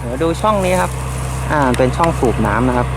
เดี๋ยวดูช่องนี้ครับ อ่าเป็นช่องสูบน้ำนะครับ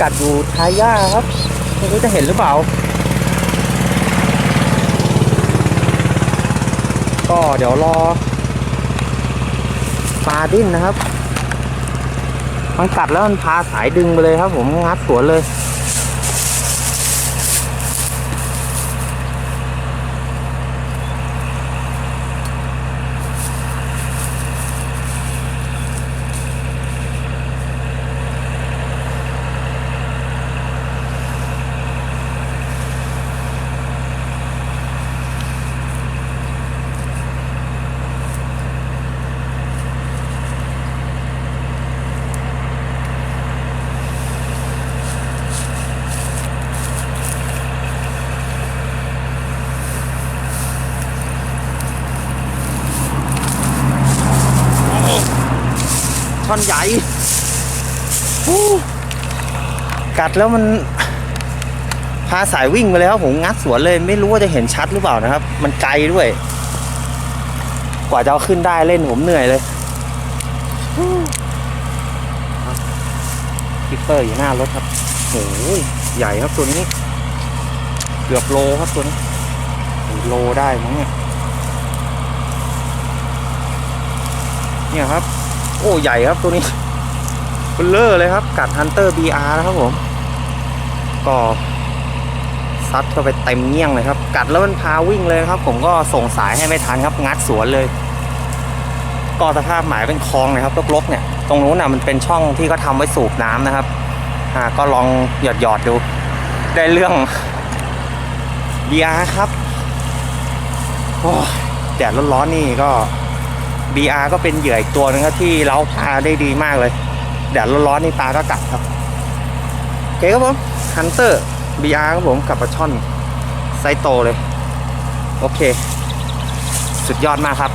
กัดอยู่ท้ายหญ้าครับ ไม่รู้จะเห็นหรือเปล่า ก็เดี๋ยวรอปลาดิ้นนะครับ มันกัดแล้วมันพาสายดึงไปเลยครับ ผมงัดสวนเลย ช่อนใหญ่กัดแล้วมัน พาสายวิ่งไปเลยครับผมงัดสวนเลยไม่รู้ว่าจะเห็นชัดหรือเปล่านะครับ มันไกลด้วย กว่าจะเอาขึ้นได้เล่นผมเหนื่อยเลยฮู้คิปเปอร์อยู่หน้ารถครับโอ้ยใหญ่ครับตัวนี้ เกือบโลครับตัวนี้โลได้มั้งเนี่ยเนี่ยครับ โอ้ใหญ่ครับตัวนี้เบลเลอร์เลยครับ กัดฮันเตอร์ BR นะครับผม ก็ซัดเข้าไปเต็มเงี้ยงเลยครับ กัดแล้วมันพาวิ่งเลยครับ ผมก็ส่งสายให้ไม่ทันครับ งัดสวนเลย ก็สภาพหมายเป็นคลองเลยครับลกๆเนี่ย ตรงนู้นน่ะมันเป็นช่องที่ก็ทำไว้สูบน้ำนะครับอ่าก็ลองหยอดหยอดดู ได้เรื่อง BR ครับโอ้แดดร้อนๆนี่ก็ BR ก็เป็นเหยื่ออีกตัวหนึงครับที่เล้าปลาได้ดีมากเลยแดดร้อนๆนี่ปลาก็กัดครับโอเคครับผมฮันเตอร์ BR ครับผมกับปลาช่อนไซส์โตเลย โอเค สุดยอดมากครับ